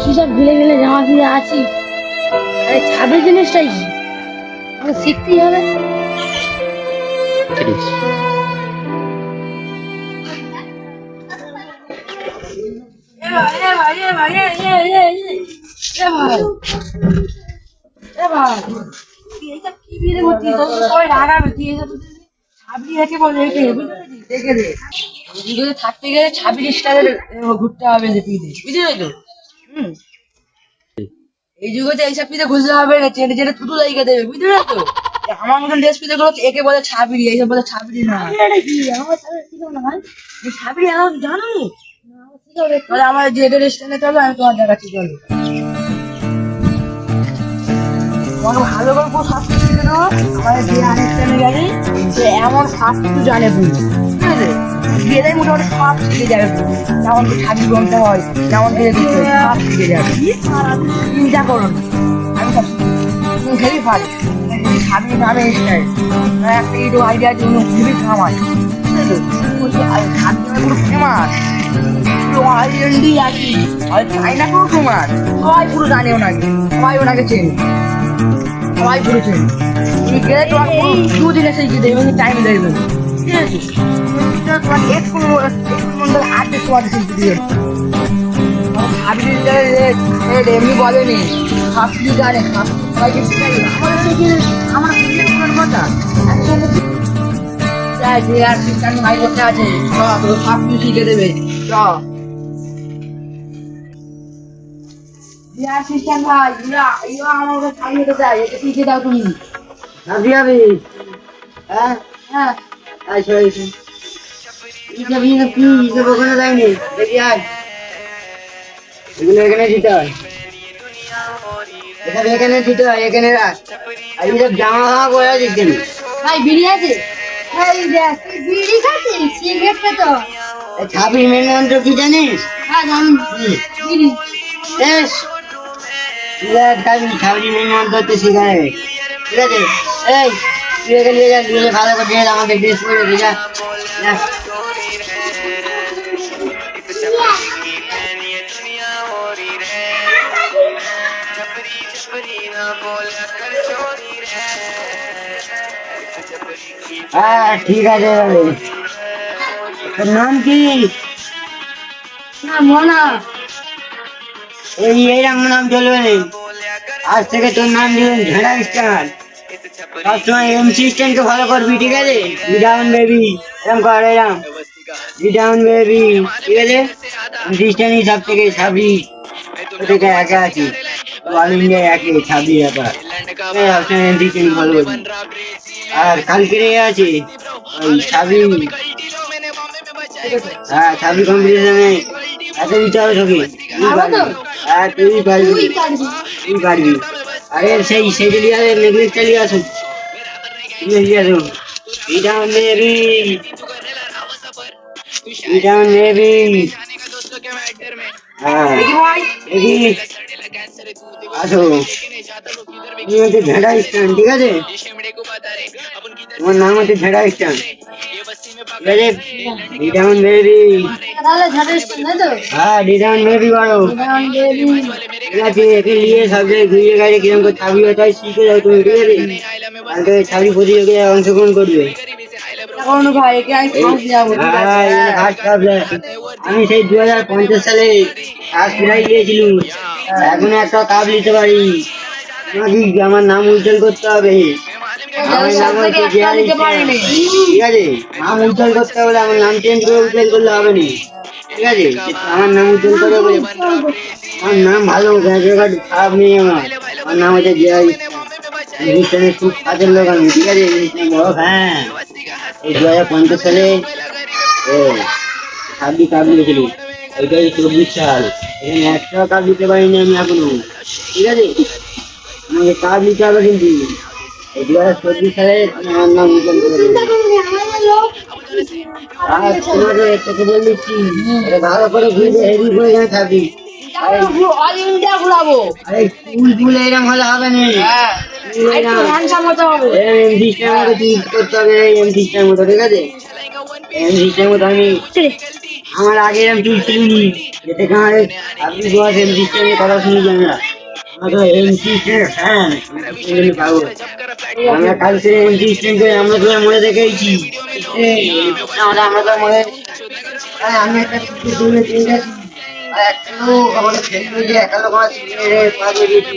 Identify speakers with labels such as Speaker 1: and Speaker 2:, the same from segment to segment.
Speaker 1: কিসব গিলে গেলে জামা কিনে আছি। আরে ছাব্বিশ জিনিসটাই কি? আমাকে শিখতেই হবে।
Speaker 2: থাকতে গেলে ছাব্বিশ স্টারের ঘুরতে হবে বুঝলি তো? হুম। এই যুগতে এইসব পিঠে ঘুরতে হবে না চেটে চেটে থুতু লাগিয়ে দেবে বুঝলি তো আমার মতন ড্রেস পিঠে গুলো একে বলে এইসব বলে না। আমার জানো? তাহলে আমার যে রেস্টুরেন্টে চলো আমি তোমার দেখাচ্ছি চলো। তোমাকে ভালো করে পুরো সব কিছু আমার যে সে এমন সব কিছু জানে ঠিক আছে গেলে মোটামুটি সব শিখে যাবে। যেমন কি ছাবি গমতে হয় যেমন কি দিতে শিখে যাবে। চিন্তা করো আমি সব তুমি হেভি পারি। ছাবি নামে স্টাইল একটা কামাই। ঠিক আছে ওই যে আর ছাবি নামে পুরো ফেমাস পুরো আইল্যান্ডই আছি। আর পুরো ফেমাস সবাই পুরো জানে ওনাকে। সবাই ওনাকে চেনে। সবাই পুরো চেনে। তুমি গেলে তোমার পুরো দুদিন এসে টাইম দেবে। ঠিক আছে? তোমার এমনি বলেনি। জানে আমার কথা? যে আর খ্রিস্টান ভাই বসে আছে। সব শিখে দেবে। চ বিহার খ্রিস্টান ভাই ইয়া ইয়া আমাকে সামনে তো যায় এটা শিখে দাও তুমি।
Speaker 3: আপনি যাবি হ্যাঁ
Speaker 2: হ্যাঁ।
Speaker 3: আচ্ছা আচ্ছা হিসাব হিসাব কি হিসাব ওখানে যায়নি। দেখি আয়। এগুলো এখানে দিতে হয়। এসব এখানে দিতে হয় এখানে রাখ। আর জামা করে কেন
Speaker 1: ভাই বিড়ি আছে?
Speaker 4: এই দেখ বিড়ি খাচ্ছিস? সিগারেট খেতে। হয়।
Speaker 3: এই ছাব্বিশ কি জানিস?
Speaker 4: হ্যাঁ জানি। বিড়ি।
Speaker 3: বেশ সিগারেট খাবি ছাব্বিশ হচ্ছে সিগারেট ঠিক আছে? এই তুই এখানে নিয়ে যা ভালো করে আমাকে ড্রেস করে দিয়ে যা। হ্যাঁ ঠিক আছে। নাম কি?
Speaker 1: না মনা।
Speaker 3: এই এইরকম নাম চলবে না। আজ থেকে তোর নাম দিবেন ঝাড়া স্টার। সবসময় এমসি স্ট্যান্ডকে ফলো করবি ঠিক আছে? বিডাউন বেবি এরকম কর এরকম বিডাউন বেবি ঠিক আছে? স্ট্যান্ডই সব থেকে ছাবি ও থেকে একে আছি। অল ইন্ডিয়া একে ছাবি একা সবসময় এমসি স্ট্যান্ড ফলো করবি। আর কালকে আছে। ওই ছাবি হ্যাঁ ছাবি কম্পিটিশনে এত দিতে হবে তোকে তুই পারবি। হ্যাঁ তুই পারবি।
Speaker 4: তুই পারবি।
Speaker 3: আরে সেই সেই চলি আসে নেকলেস চালি আসুন। নেকলেস আসুন এটা নেবি এটা নেবি হ্যাঁ আসো তুমি হচ্ছে ঝেড়া স্ট্যান্ড ঠিক আছে তোমার নাম হচ্ছে স্ট্যান্ড ঠিক বেবি হ্যাঁ ডিটাউন বেবি করো ঠিক আছে একে নিয়ে সব জায়গায় ঘুরিয়ে গাড়ি কিরম করে ছাবি শিখে যাও তুমি ঠিক আছে কালকে ছাবি প্রতিযোগিতায় অংশগ্রহণ করবে
Speaker 2: আমি
Speaker 3: সেই দু হাজার পঞ্চাশ সালে ফার্স্ট প্রাইজ দিয়েছিলাম। এখন একটা কাপ নিতে পারি। আমার নাম উজ্জ্বল করতে হবে। আমার নাম হচ্ছে ঠিক আছে? নাম উজ্জ্বল করতে হলে আমার নাম চেঞ্জ করে উজ্জ্বল করলে হবে না। ঠিক আছে? আমার নাম উজ্জ্বল করে আমার নাম ভালো খারাপ নেই আমার। আমার নাম হচ্ছে খুব কাজের লোক আমি। ঠিক আছে? বড় হ্যাঁ এই দু হাজার পঞ্চাশ সালে ও ছাব্বিশ কাপ নিয়েছিল এটাই চব্বিশ সাল এখানে একটা কাজ দিতে পারিনি আমি এখনও ঠিক আছে আমাকে কাজ দিতে হবে কিন্তু এই দু হাজার চব্বিশ সালে আমার নাম উজ্জ্বল করে আর তোমাকে তোকে বলে দিচ্ছি ভালো করে ঘুরে হেভি করে এখানে থাকবি আরে ফুল ফুল এরকম হলে হবে না মতো ঠিক আছে? মতো আমি আমার আগে এরকম যেতে আপনি কথা শুনি আমরা আমরা পাবো কালকে তো মনে দেখেছি আমরা আমরা তো মনে আমি একটা কিছু দূরে চিন্তা একটা লোক একটা আমার দিয়েছি।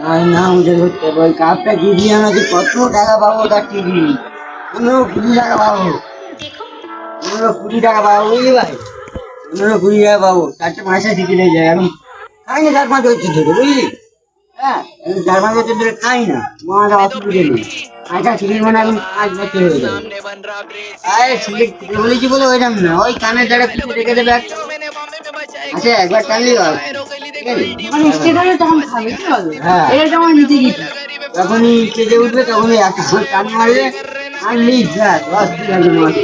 Speaker 3: আমাদের নাম উজ্জ্বল করতে হবে ওই কাপটা কি দিয়ে আমাকে কত টাকা পাবো তার নেই পনেরো কুড়ি টাকা পাবো। পনেরো কুড়ি টাকা পাবো বুঝলি ভাই? পনেরো কুড়ি টাকা পাবো। চারটে মাসে টিকিট হয়ে যায় এখন খাই না চার পাঁচ বছর ধরে বুঝলি? হ্যাঁ চার পাঁচ বছর ধরে খাই না। আমার অসুবিধে নেই। আচ্ছা টিকিট মানে এখন পাঁচ বছর হয়ে যাবে আরে টিকিট বলেছি বলে ওইরকম না। ওই কানের দ্বারা রেখে দেবে। আচ্ছা একবার টানলেই হবে আছে
Speaker 2: মানে তখন খাবে কি হবে
Speaker 3: হ্যাঁ।
Speaker 2: এটা যেমন নিতে গেছি
Speaker 3: যখনই স্টেজে উঠবে তখনই আনলি ব্যাস দশ দিন আগে মারবে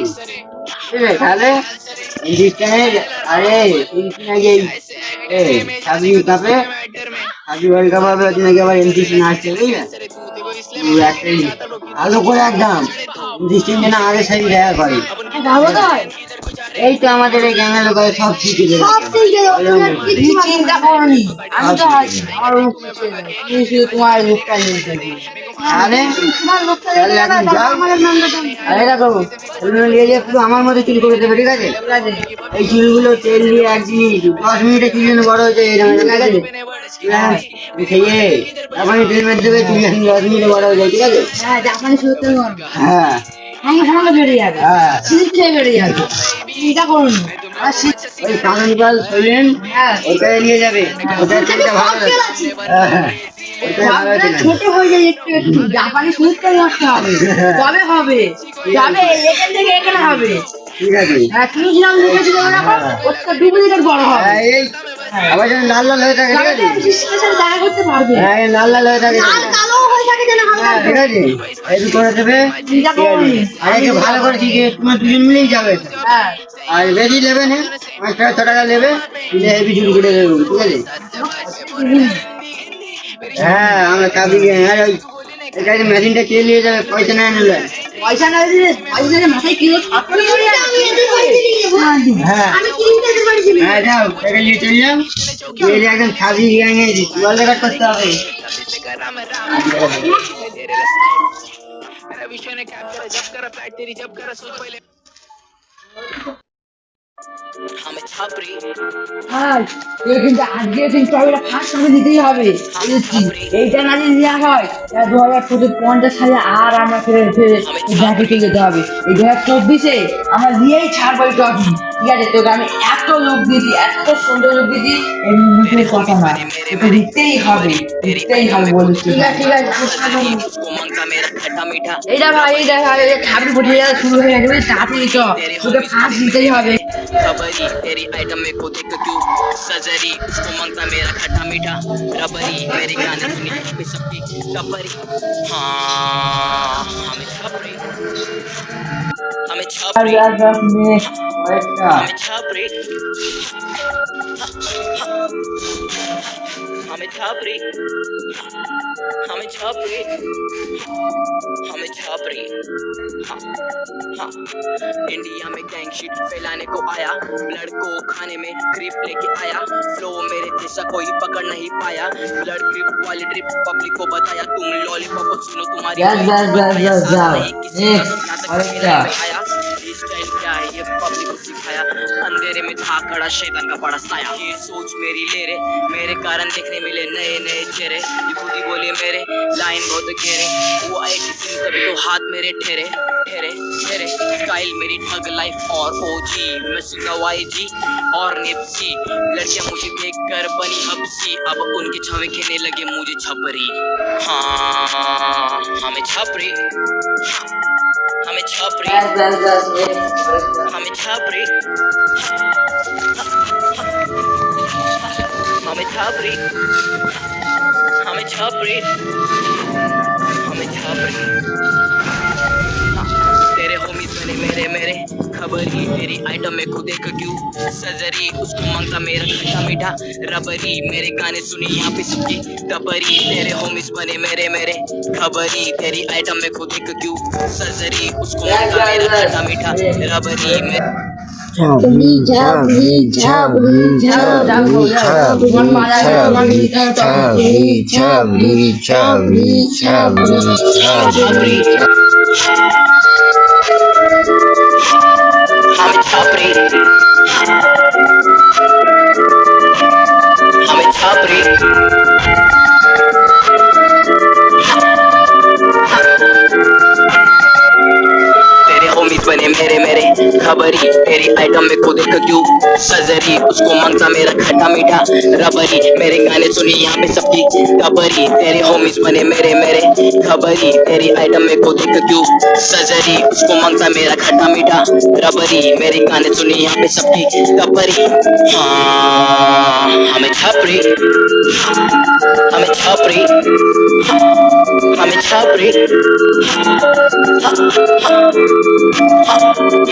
Speaker 3: ঠিক আছে তাহলে আরে তিন আগে এই সাবি কাপে সাবি ওয়ার্ল্ড কাপ হবে ওদিন আগে আবার এমসিসি না আসছে বুঝলে ভালো করে একদম। হিন্দুস্তান না আগে সাথে দেখা করে এই তো আমাদের এই গ্যাংয়ের লোক সব শিখে দেবে
Speaker 4: সব শিখে দেবো, তোমার
Speaker 2: তুমি
Speaker 4: কিছু
Speaker 2: চিন্তা করনি আমি তো শুধু তোমার মুখটা নিয়ে
Speaker 3: আরে
Speaker 4: তোমার
Speaker 3: আমার মতো চুল করে দেবে ঠিক আছে? এই চুলগুলো তেল দিয়ে একদিন দশ মিনিটে চুল যেন বড় হয়ে আছে হ্যাঁ, খেয়ে তারপরে তেল মেরে দেবে চুল যেন দশ মিনিটে বড় হয়ে যায় ঠিক আছে?
Speaker 2: হ্যাঁ
Speaker 3: হ্যাঁ। হ্যাঁ ওই কানন পাল শোলেন ওটাই নিয়ে যাবে। ওটার ভালো হ্যাঁ, হ্যাঁ।
Speaker 2: ছোট হয়ে যায় একটু একটু জাপানি নষ্ট হবে। তবে হবে? তবে এখান থেকে এখানে হবে।
Speaker 3: ঠিক আছে।
Speaker 2: হ্যাঁ তুমি যেরকম লিখেছি ওরকম ওর তো ডুপ্লিকেট বড় হবে।
Speaker 3: হ্যাঁ, আবার যেন লাল লাল হয়ে থাকে ঠিক
Speaker 2: দেখা করতে পারবে।
Speaker 3: হ্যাঁ লাল লাল হয়ে থাকে
Speaker 4: হয়ে
Speaker 3: হ্যাঁ, ঠিক আছে। এই করে দেবে আর একে ভালো করে শিখে তোমার দুজন মিলেই যাবে।
Speaker 2: হ্যাঁ।
Speaker 3: আর বেশি নেবে না পাঁচ টাকা ছ টাকা নেবে হেভি শুরু করে দেবে ঠিক আছে? হ্যাঁ আমরা চাবি হ্যাঁ ওই এখানে মেশিনটা চেয়ে নিয়ে যাবে পয়সা নেয় নিলে
Speaker 2: পয়সা না দিলে পয়সা দিলে মাথায় কিলো ছাত্র করে
Speaker 4: আমি এদের বাড়িতে নিয়ে যাব।
Speaker 3: হ্যাঁ
Speaker 4: আমি কিনতে এদের বাড়িতে নিয়ে
Speaker 3: হ্যাঁ যাও টাকা নিয়ে চলে যাও নিয়ে গিয়ে একদম ছাবি গ্যাঙে জল রেকর্ড করতে ছাপরি
Speaker 2: হ্যাঁ তুই কিন্তু আজকে কিন্তু ট্রফিটা ফার্স্ট আমি দিতেই হবে। এইটা না যদি দেওয়া হয়? তাহলে দু হাজার চোদ্দ পঞ্চাশ সালে আর আমরা ফেরে ফেরে জ্যাকেটে যেতে হবে। এই দু হাজার চব্বিশে আমরা দিয়েই ছাড়বো এই ট্রফি ঠিক আছে তোকে আমি এত লোক দিয়েছি এত সুন্দর লোক দিয়েছি এই মুখের কথা নয় এটা দিতেই হবে দিতেই হবে বলছি ঠিক আছে ঠিক আছে এইটা ভাই এইটা ভাই খাবি ফুটে যাওয়া শুরু হয়ে গেছে তাড়াতাড়ি চ তোকে ফার্স্ট দিতেই হবে
Speaker 5: खबरी तेरी आइटम में को देख क्यों सजरी उसको मांगता मेरा खट्टा मीठा रबरी मेरे गाने सुनी पे सबकी कबरी हाँ हमें छपरी हमें छाप
Speaker 3: रही हमें छाप रही
Speaker 5: हमें छपरी हमें छपरी हमें छपरी हमें छपरी हाँ हाँ। इंडिया में गैंग शीट फैलाने को आया। ब्लड को खाने में ग्रिप लेके आया। फ्लो मेरे जैसा कोई पकड़ नहीं पाया। ब्लड ग्रिप वाली ड्रिप पब्लिक को बताया। तुम लॉलीपॉप सुनो तुम्हारी
Speaker 3: क्या?
Speaker 5: खड़ा शैतान का बड़ा साया। ये सोच मेरी ले रे, मेरे कारण देखने मिले नए नए चेहरे। खुदी बोले मेरे, लाइन बहुत घेरे वो आए किसी तभी तो हाथ मेरे ठेरे ठेरे। स्टाइल मेरी ठग लाइफ और ओजी मैं सुना वाई जी और निप्सी लड़कियाँ मुझे देख कर बनी हबसी अब उनके छावे खेने लगे मुझे छपरी। हाँ हमें छपरी। हमें छपरी। हमें छपरी। हमें छपरी। हमें छपरी। हमें छपरी। चले मेरे मेरे खबर ही तेरी आइटम में खुद एक क्यों सजरी उसको माँगता मेरा खट्टा मीठा रबरी मेरे गाने सुनी यहाँ पे सुखी टबरी तेरे होमिस बने मेरे मेरे खबर ही तेरी आइटम में खुद देख क्यों सजरी उसको माँगता मेरा खट्टा मीठा रबरी मेरे
Speaker 1: top rated.
Speaker 5: I'm a top rated. तेरे होमीज बने मेरे मेरे खबर ही तेरी आइटम में खुद एक क्यों सजरी, उसको माँगता मेरा खट्टा मीठा रबरी। मेरे गाने सुनी यहाँ पे सबकी टबरी तेरे होमीज बने मेरे मेरे खबरी। तेरी आइटम में खुद एक क्यों सजरी, उसको माँगता मेरा खट्टा मीठा रबरी। मेरे गाने सुनी यहाँ पे सबकी टबरी हाँ हमें छपरी हमें छपरी हमें छपरी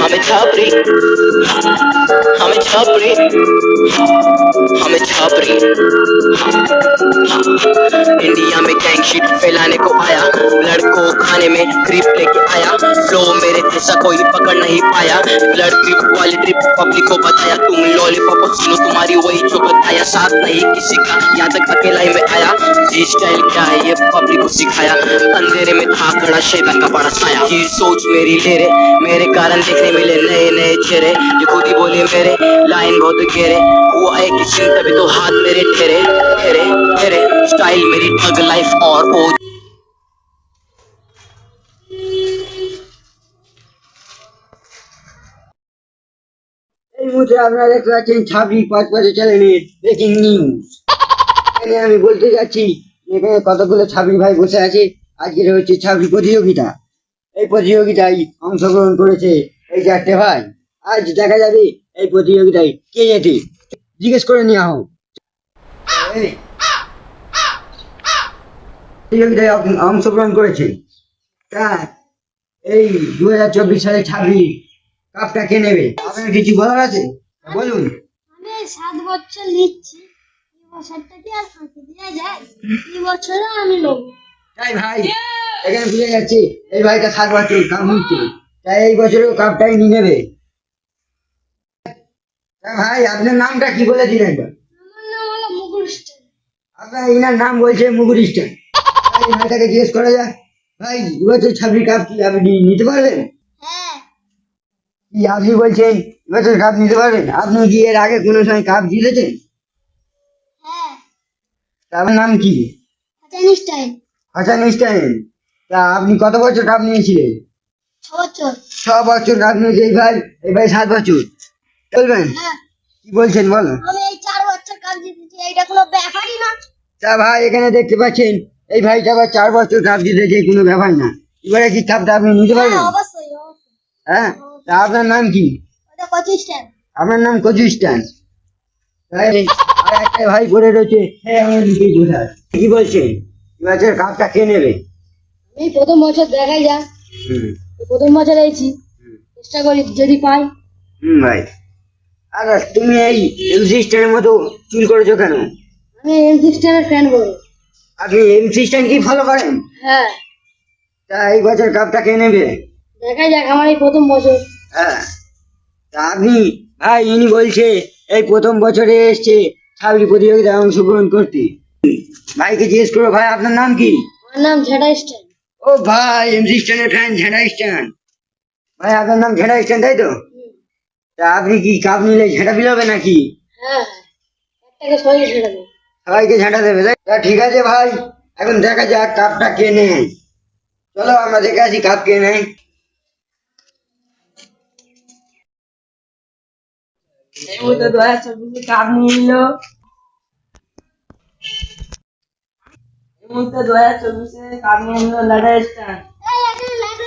Speaker 5: हमें छापरी हमें छापरी हमें छापरी इंडिया में गैंग शिट फैलाने को आया। लड़कों खाने में क्रिप लेके आया। फ्लो मेरे जैसा कोई पकड़ नहीं पाया। ब्लड क्रिप वाली ट्रिप पब्लिक को बताया। तुम लॉलीपॉप सुनो तुम्हारी वही जो बताया। साथ नहीं किसी का यहाँ तक अकेला ही में आया। स्टाइल क्या है? ये पब्लिक को सिखाया। अंधेरे में था, खड़ा शैतान का बड़ा साया। ये सोच मेरी ले रे मेरे कारण देखने मिले नए नए चेहरे। ये खुद ही बोले मेरे लाइन बहुत घेरे वो आए किसी दिन तभी तो हाथ मेरे ठहरे ठहरे ठहरे स्टाइल मेरी ठग लाइफ और ओ
Speaker 3: এই মুহূর্তে আপনারা দেখতে পাচ্ছেন ছাবড়ি পাঁচ পাঁচে চ্যানেলের ব্রেকিং নিউজ এখানে আমি বলতে যাচ্ছি এখানে কতগুলো ছাবড়ি ভাই বসে আছে আজকের হচ্ছে ছাবড়ি প্রতিযোগিতা এই প্রতিযোগিতায় অংশগ্রহণ করেছে এই চারটে ভাই আজ দেখা যাবে এই প্রতিযোগিতায় কে যেতে? জিজ্ঞেস করে নেওয়া হোক এই, প্রতিযোগিতায় অংশগ্রহণ করেছে। তা এই দু হাজার চব্বিশ সালে ছাবড়ি কাপটা কে নেবে? আপনার কিছু বলার আছে? বলুন।
Speaker 4: আমি সাত বছর নিচ্ছি। এই বছরটা কি আর ফাঁকি দেওয়া যায়? এই বছরও আমি নেব।
Speaker 3: তাই ভাই এখানে বুঝে যাচ্ছে এই ভাইটা সাত বছর কাপ হচ্ছে তাই এই বছরেও কাপটাই নিয়ে নেবে। ভাই আপনার নামটা কি বলে দিন একবার আপনার ইনার নাম বলছে মুগুর ভাইটাকে জিজ্ঞেস করা যাক। ভাই এবছর ছাব্বিশ কাপ কি আপনি নিতে পারবেন?
Speaker 4: হ্যাঁ।
Speaker 3: কি আপনি বলছেন এবছর কাপ নিতে পারবেন? আপনি কি এর আগে কোনো সময় কাপ জিতেছেন?
Speaker 4: হ্যাঁ।
Speaker 3: আপনার নাম কি?
Speaker 4: হাসান
Speaker 3: ইস্টাইন তা আপনি কত বছর কাপ নিয়েছিলেন?
Speaker 4: ছ বছর।
Speaker 3: ছ বছর কাপ নিয়েছে এই ভাই এই ভাই সাত বছর। বলবেন
Speaker 4: হ্যাঁ।
Speaker 3: কি বলছেন বলো?
Speaker 4: আমি এই চার বছর কাজ জিতেছি এইটা কোনো ব্যাপারই না।
Speaker 3: তা ভাই এখানে দেখতে পাচ্ছেন এই ভাইটা আবার চার বছর কাপ জিতেছে কোনো ব্যাপার না। এবারে কি কাপটা আপনি নিতে পারবেন?
Speaker 4: হ্যাঁ অবশ্যই
Speaker 3: হ্যাঁ তা আপনার নাম কি? আপনার নাম কচু একটা ভাই পড়ে রয়েছে হ্যাঁ কি বলছেন? এবছর কাপটা কে নেবে?
Speaker 1: আমি প্রথম বছর দেখাই
Speaker 3: হুম।
Speaker 1: প্রথম বছর এইছি চেষ্টা করি যদি পাই।
Speaker 3: হুম ভাই। আর তুমি এই এমসি স্ট্যান্ডের মতো চুল করেছ কেন?
Speaker 1: আমি এম সিক্সটিনের ফ্যান বলব।
Speaker 3: আপনি এমসি স্ট্যান্ড কি ফলো করেন?
Speaker 1: হ্যাঁ।
Speaker 3: তা এই বছর কাপটা কে নেবে?
Speaker 1: দেখাই যাক আমার এই প্রথম বছর।
Speaker 3: হ্যাঁ। তা আপনি ভাই ইনি বলছে এই প্রথম বছরে এসছে ছাবড়ি প্রতিযোগিতায় অংশগ্রহণ করতে। ভাইকে জিজ্ঞেস করো ভাই আপনার নাম কি?
Speaker 1: আমার নাম ঝাড়া স্ট্যান্ড
Speaker 3: ও ভাই এমসি স্ট্যান্ডের ফ্যান ঝেঁড়া স্ট্যান্ড ভাই আপনার নাম ঝেঁড়া স্ট্যান্ড তাই তো? তা আপনি কি কাপ নিলে ঝেঁটা বিলাবে নাকি?
Speaker 1: হ্যাঁ সবাইকে
Speaker 3: ঝেঁটা দেবে তাই? ঠিক আছে ভাই এখন দেখা যাক কাপটা কে নেয়। চলো আমরা দেখে আসি কাপ কে নেয়।
Speaker 6: এই মুহূর্তে দু হাজার চব্বিশে কাপ নিয়ে নিল এই মুহূর্তে দু হাজার চব্বিশে কাপ নিয়ে নিল লাডা স্টার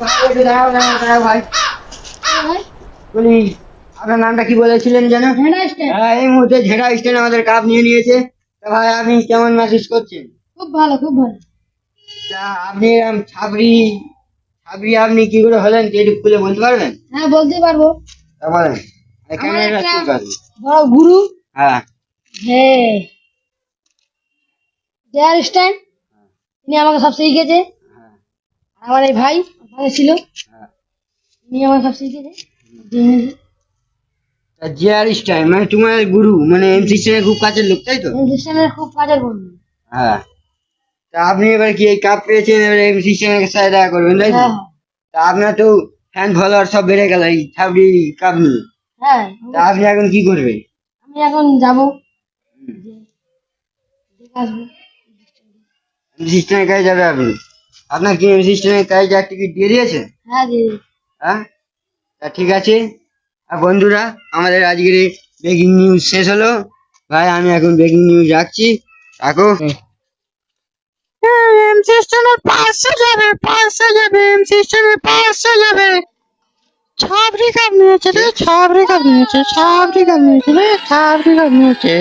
Speaker 3: ভাই বলি আপনার নামটা কি বলেছিলেন যেন? হ্যাঁ এই মুহূর্তে ঝেড়া স্টেন আমাদের কাপ নিয়ে নিয়েছে। তা ভাই আপনি কেমন মেসেজ করছেন?
Speaker 1: খুব ভালো খুব ভালো।
Speaker 3: তা আপনি এরম ছাবড়ি ছাবড়ি আপনি কি করে হলেন? একটু খুলে বলতে পারবেন?
Speaker 1: হ্যাঁ বলতে পারব।
Speaker 3: বলেন
Speaker 1: বড় গুরু।
Speaker 3: হ্যাঁ।
Speaker 1: হ্যাঁ স্ট্যান্ড তিনি আমাকে সব আর আমার এই ভাই ওখানে ছিল।
Speaker 3: হ্যাঁ।
Speaker 1: তিনি সব শিখিয়েছে
Speaker 3: জিয়ার স্টাইল মানে তোমার গুরু মানে এমসি স্টাইলের খুব কাছের লোক তাই তো?
Speaker 1: খ্রিস্টানের খুব কাজের বন্ধু
Speaker 3: হ্যাঁ। তা আপনি এবার কি এই কাপ পেয়েছেন এবার এমসি স্টাইলের সাথে দেখা করবেন তাই তো?
Speaker 1: হ্যাঁ।
Speaker 3: তা আপনার তো ফ্যান ফলোয়ার সব বেড়ে গেল এই ছাবড়ি কাপ নিয়ে।
Speaker 1: হ্যাঁ।
Speaker 3: তা আপনি এখন কি করবেন?
Speaker 1: আমি এখন যাব।
Speaker 3: এমসি স্টাইলের কাছে যাবে আপনি? আপনার কি স্টাইলের কাছে যার টিকিট দিয়ে দিয়েছে?
Speaker 1: হ্যাঁ দিদি
Speaker 3: হ্যাঁ? তা ঠিক আছে। আর বন্ধুরা আমাদের আজকের ব্রেকিং নিউজ শেষ হলো। ভাই আমি এখন ব্রেকিং নিউজ রাখছি। রাখো।
Speaker 6: এম সিস্টেমের পাশে যাবে পাশে যাবে এম সিস্টেমের পাশে যাবে। ছাবরি কাপ নিয়েছে রে ছাবরি কাপ নিয়েছে ছাবরি কাপ নিয়েছে রে ছাবরি কাপ নিয়েছে।